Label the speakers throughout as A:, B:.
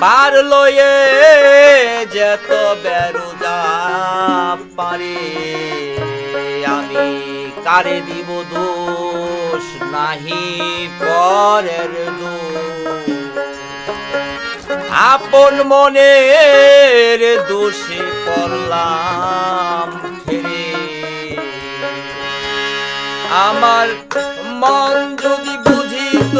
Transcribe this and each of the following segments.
A: পার লয়ে যেত বেরুদা পারে। আমি কারে দিব দোষ? নাহি পরের আপন মনের দোষে পড়লাম ফিরে। আমার মন যদি বুঝিত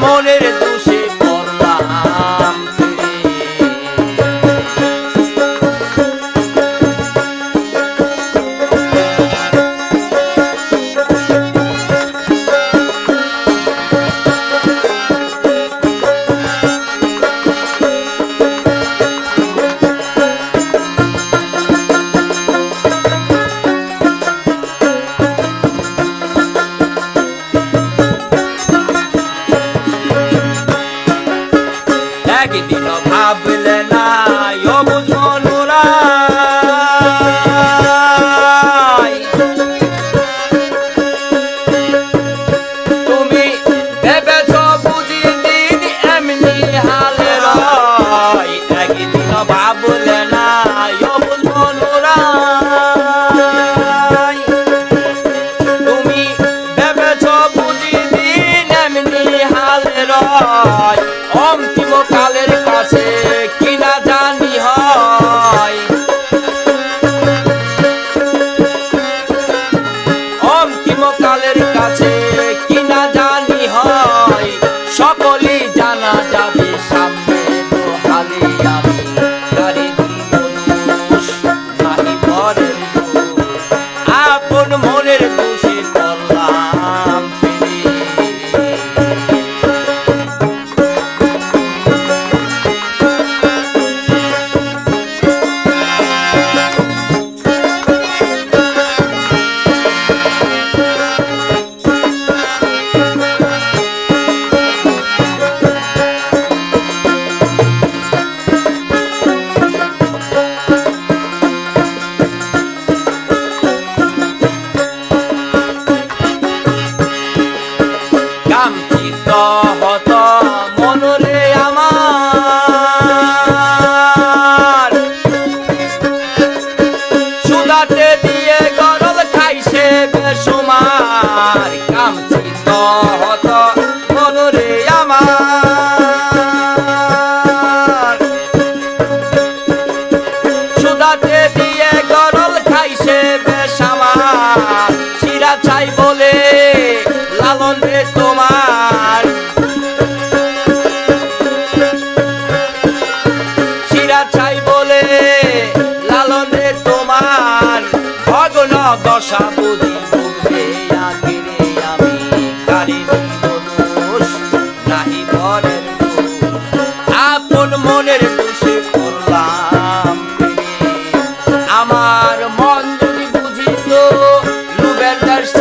A: morning. ডাকি দিল ভাব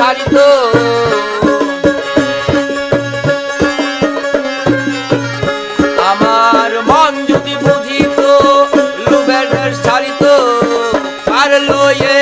A: ধারিত আমার মন যদি বুঝিত লুবের ছাড়িত আর লয়ে